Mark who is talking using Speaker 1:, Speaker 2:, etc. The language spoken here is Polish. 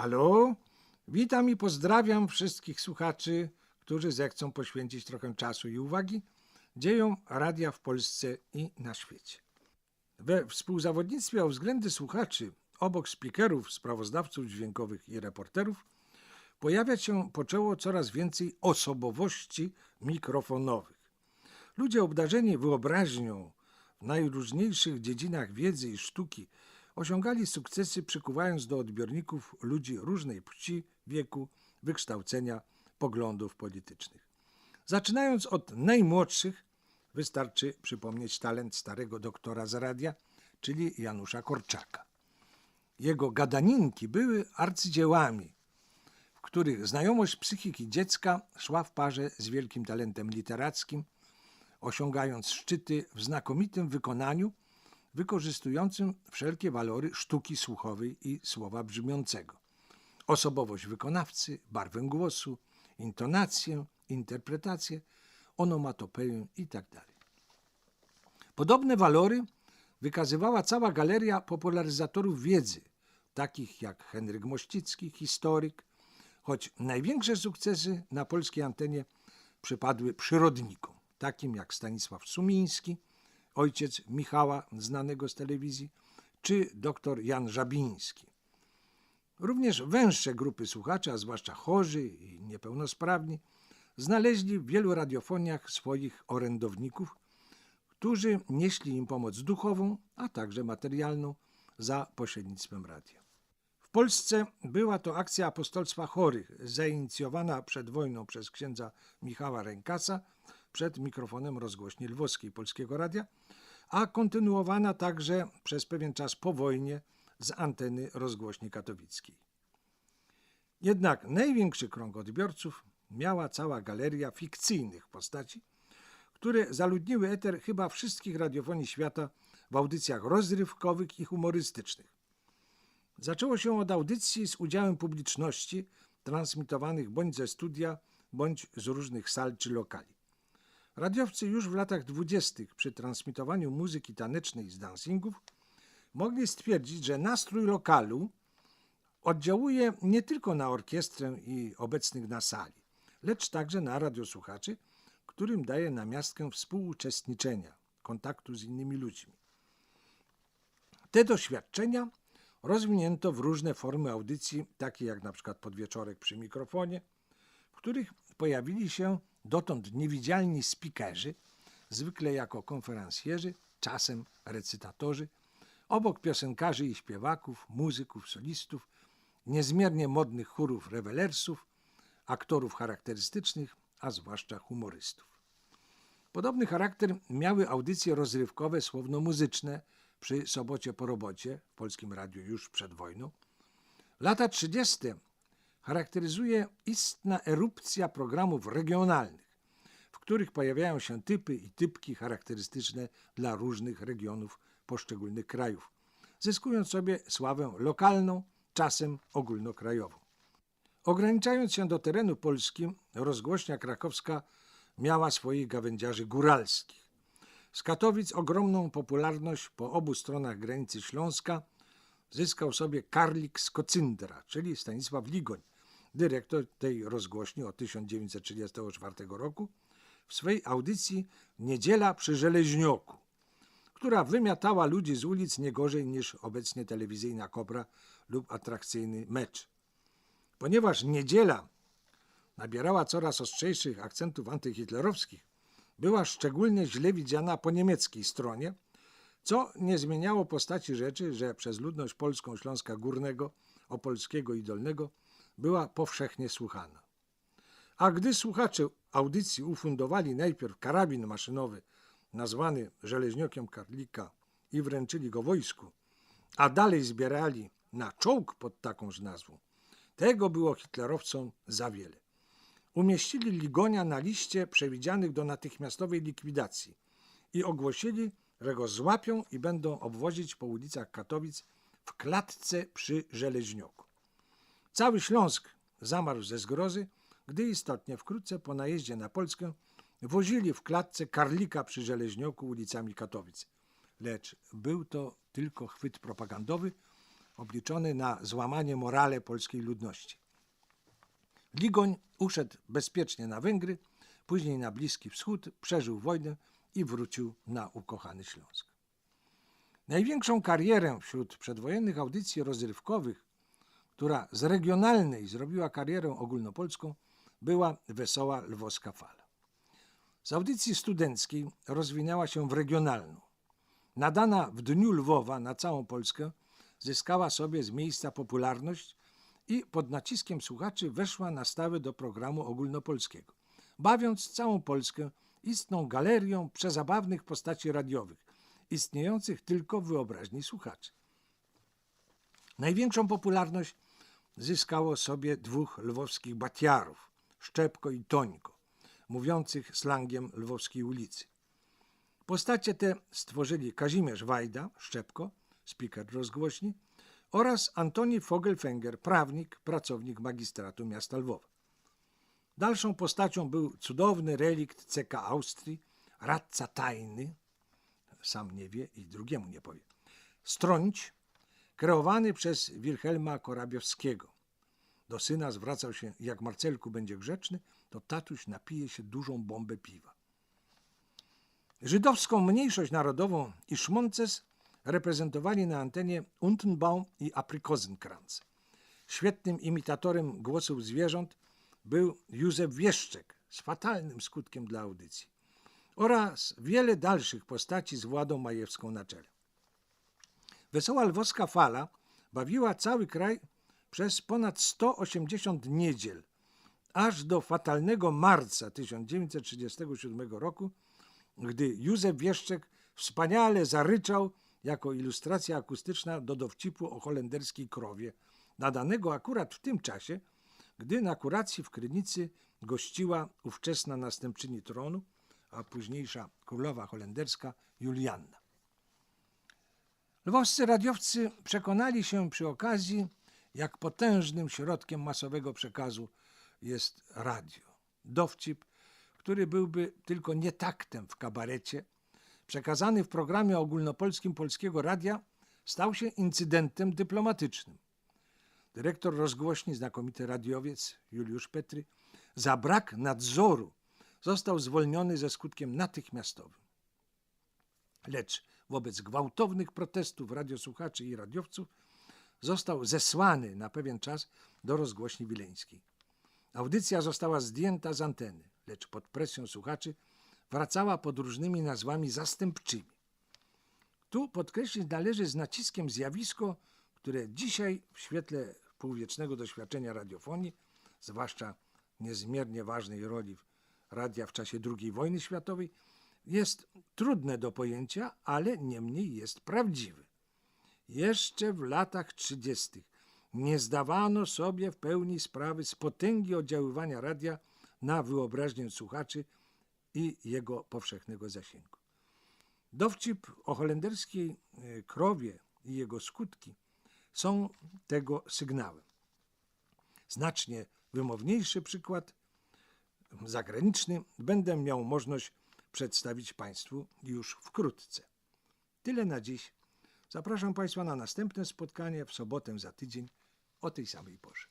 Speaker 1: Halo? Witam i pozdrawiam wszystkich słuchaczy, którzy zechcą poświęcić trochę czasu i uwagi dziejom radia w Polsce i na świecie. We współzawodnictwie o względy słuchaczy, obok speakerów, sprawozdawców dźwiękowych i reporterów, pojawiać się poczęło coraz więcej osobowości mikrofonowych. Ludzie obdarzeni wyobraźnią w najróżniejszych dziedzinach wiedzy i sztuki osiągali sukcesy, przykuwając do odbiorników ludzi różnej płci, wieku, wykształcenia, poglądów politycznych. Zaczynając od najmłodszych, wystarczy przypomnieć talent starego doktora z radia, czyli Janusza Korczaka. Jego gadaninki były arcydziełami, w których znajomość psychiki dziecka szła w parze z wielkim talentem literackim, osiągając szczyty w znakomitym wykonaniu, wykorzystującym wszelkie walory sztuki słuchowej i słowa brzmiącego. Osobowość wykonawcy, barwę głosu, intonację, interpretację, onomatopeję itd. Podobne walory wykazywała cała galeria popularyzatorów wiedzy, takich jak Henryk Mościcki, historyk, choć największe sukcesy na polskiej antenie przypadły przyrodnikom, takim jak Stanisław Sumiński, ojciec Michała, znanego z telewizji, czy dr Jan Żabiński. Również węższe grupy słuchaczy, a zwłaszcza chorzy i niepełnosprawni, znaleźli w wielu radiofoniach swoich orędowników, którzy nieśli im pomoc duchową, a także materialną za pośrednictwem radia. W Polsce była to akcja apostolstwa chorych, zainicjowana przed wojną przez księdza Michała Rękasa przed mikrofonem rozgłośni lwowskiej Polskiego Radia, a kontynuowana także przez pewien czas po wojnie z anteny rozgłośni katowickiej. Jednak największy krąg odbiorców miała cała galeria fikcyjnych postaci, które zaludniły eter chyba wszystkich radiofonii świata w audycjach rozrywkowych i humorystycznych. Zaczęło się od audycji z udziałem publiczności, transmitowanych bądź ze studia, bądź z różnych sal czy lokali. Radiowcy już w latach dwudziestych przy transmitowaniu muzyki tanecznej z dancingów mogli stwierdzić, że nastrój lokalu oddziałuje nie tylko na orkiestrę i obecnych na sali, lecz także na radiosłuchaczy, którym daje namiastkę współuczestniczenia, kontaktu z innymi ludźmi. Te doświadczenia rozwinięto w różne formy audycji, takie jak na przykład podwieczorek przy mikrofonie, w których pojawili się dotąd niewidzialni spikerzy, zwykle jako konferencjerzy, czasem recytatorzy, obok piosenkarzy i śpiewaków, muzyków, solistów, niezmiernie modnych chórów rewelersów, aktorów charakterystycznych, a zwłaszcza humorystów. Podobny charakter miały audycje rozrywkowe słowno-muzyczne przy Sobocie po robocie w Polskim Radiu już przed wojną. Lata 30. charakteryzuje istna erupcja programów regionalnych, w których pojawiają się typy i typki charakterystyczne dla różnych regionów poszczególnych krajów, zyskując sobie sławę lokalną, czasem ogólnokrajową. Ograniczając się do terenu Polski, rozgłośnia krakowska miała swoich gawędziarzy góralskich. Z Katowic ogromną popularność po obu stronach granicy Śląska zyskał sobie Karlik z Kocyndra, czyli Stanisław Ligoń, dyrektor tej rozgłośni od 1934 roku, w swej audycji Niedziela przy Żeleźnioku, która wymiatała ludzi z ulic nie gorzej niż obecnie telewizyjna Kobra lub atrakcyjny mecz. Ponieważ niedziela nabierała coraz ostrzejszych akcentów antyhitlerowskich, była szczególnie źle widziana po niemieckiej stronie, co nie zmieniało postaci rzeczy, że przez ludność polską Śląska Górnego, Opolskiego i Dolnego była powszechnie słuchana. A gdy słuchacze audycji ufundowali najpierw karabin maszynowy, nazwany żeleźniokiem Karlika i wręczyli go wojsku, a dalej zbierali na czołg pod takąż nazwą, tego było hitlerowcom za wiele. Umieścili Ligonia na liście przewidzianych do natychmiastowej likwidacji i ogłosili, że go złapią i będą obwozić po ulicach Katowic w klatce przy Żeleźnioku. Cały Śląsk zamarł ze zgrozy, gdy istotnie wkrótce po najeździe na Polskę wozili w klatce Karlika przy Żeleźnioku ulicami Katowic. Lecz był to tylko chwyt propagandowy, obliczony na złamanie morale polskiej ludności. Ligoń uszedł bezpiecznie na Węgry, później na Bliski Wschód, przeżył wojnę i wrócił na ukochany Śląsk. Największą karierę wśród przedwojennych audycji rozrywkowych, która z regionalnej zrobiła karierę ogólnopolską, była Wesoła Lwowska Fala. Z audycji studenckiej rozwinęła się w regionalną. Nadana w Dniu Lwowa na całą Polskę, zyskała sobie z miejsca popularność i pod naciskiem słuchaczy weszła na stałe do programu ogólnopolskiego, bawiąc całą Polskę istną galerią przezabawnych postaci radiowych, istniejących tylko w wyobraźni słuchaczy. Największą popularność zyskało sobie dwóch lwowskich batiarów, Szczepko i Tońko, mówiących slangiem lwowskiej ulicy. Postacie te stworzyli Kazimierz Wajda, Szczepko, speaker rozgłośni, oraz Antoni Fogelfenger, prawnik, pracownik magistratu miasta Lwowa. Dalszą postacią był cudowny relikt CK Austrii, radca tajny, sam nie wie i drugiemu nie powie, Strońć, kreowany przez Wilhelma Korabiowskiego. Do syna zwracał się, jak Marcelku będzie grzeczny, to tatuś napije się dużą bombę piwa. Żydowską mniejszość narodową i Szmonces reprezentowali na antenie Untenbaum i Aprikosenkranz. Świetnym imitatorem głosów zwierząt był Józef Wieszczek z fatalnym skutkiem dla audycji oraz wiele dalszych postaci z Władą Majewską na czele. Wesoła lwowska fala bawiła cały kraj przez ponad 180 niedziel, aż do fatalnego marca 1937 roku, gdy Józef Wieszczek wspaniale zaryczał jako ilustracja akustyczna do dowcipu o holenderskiej krowie, nadanego akurat w tym czasie, gdy na kuracji w Krynicy gościła ówczesna następczyni tronu, a późniejsza królowa holenderska Julianna. Lwowscy radiowcy przekonali się przy okazji, jak potężnym środkiem masowego przekazu jest radio. Dowcip, który byłby tylko nietaktem w kabarecie, przekazany w programie ogólnopolskim Polskiego Radia, stał się incydentem dyplomatycznym. Dyrektor rozgłośni, znakomity radiowiec Juliusz Petry, za brak nadzoru został zwolniony ze skutkiem natychmiastowym. Lecz wobec gwałtownych protestów radiosłuchaczy i radiowców został zesłany na pewien czas do rozgłośni wileńskiej. Audycja została zdjęta z anteny, lecz pod presją słuchaczy wracała pod różnymi nazwami zastępczymi. Tu podkreślić należy z naciskiem zjawisko, które dzisiaj w świetle półwiecznego doświadczenia radiofonii, zwłaszcza niezmiernie ważnej roli radia w czasie II wojny światowej, jest trudne do pojęcia, ale niemniej jest prawdziwy. Jeszcze w latach trzydziestych nie zdawano sobie w pełni sprawy z potęgi oddziaływania radia na wyobraźnię słuchaczy i jego powszechnego zasięgu. Dowcip o holenderskiej e, krowie i jego skutki są tego sygnałem. Znacznie wymowniejszy przykład zagraniczny będę miał możliwość przedstawić Państwu już wkrótce. Tyle na dziś. Zapraszam Państwa na następne spotkanie w sobotę za tydzień o tej samej porze.